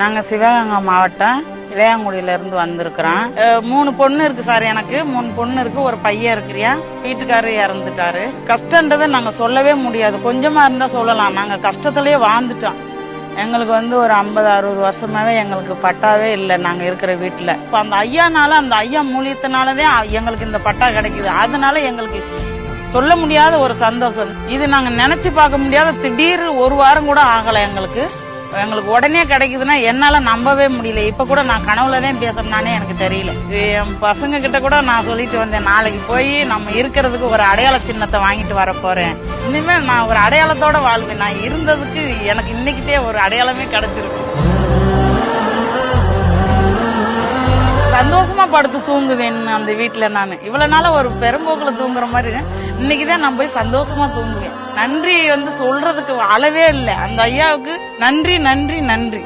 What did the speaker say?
நாங்க சிவகங்கை மாவட்டம் இளையாங்குடியில இருந்து வந்திருக்கிறோம். மூணு பொண்ணு இருக்கு சார் எனக்கு. மூணு பொண்ணு இருக்கு. ஒரு பையன் இருக்கிறியா? வீட்டுக்காரு இறந்துட்டாரு. கஷ்டன்றதை நாங்க சொல்லவே முடியாது. கொஞ்சமா இருந்தா சொல்லலாம். நாங்க கஷ்டத்திலேயே வாழ்ந்துட்டோம். எங்களுக்கு வந்து ஒரு ஐம்பது அறுபது வருஷமாவே எங்களுக்கு பட்டாவே இல்லை நாங்க இருக்கிற வீட்டுல இப்போ அந்த ஐயானால அந்த ஐயா மூலியத்தினாலதான் எங்களுக்கு இந்த பட்டா கிடைக்குது. அதனால எங்களுக்கு சொல்ல முடியாத ஒரு சந்தோஷம். இது நாங்க நினைச்சு பார்க்க முடியாத திடீர் ஒரு வாரம் கூட ஆகலை எங்களுக்கு. எங்களுக்கு உடனே கிடைக்குதுன்னா என்னால நம்பவே முடியல. இப்ப கூட நான் கனவுல தான் பேசணும்னானே எனக்கு தெரியல. என் பசங்க கிட்ட கூட நான் சொல்லிட்டு வந்தேன் நாளைக்கு போய் நம்ம இருக்கிறதுக்கு ஒரு அடையாள சின்னத்தை வாங்கிட்டு வர போறேன். இனிமே நான் ஒரு அடையாளத்தோட வாழ்வேன். நான் இருந்ததுக்கு எனக்கு இன்னைக்கிட்டே ஒரு அடையாளமே கிடைச்சிருக்கு. சந்தோஷமா படுத்து தூங்குவேன் அந்த வீட்டுல நான். இவ்வளவு நாள ஒரு பெரும்போக்குல தூங்குற மாதிரி இன்னைக்குதான் நான் போய் சந்தோஷமா தூங்குவேன். நன்றி வந்து சொல்றதுக்கு அளவே இல்லை. அந்த ஐயாவுக்கு நன்றி நன்றி நன்றி.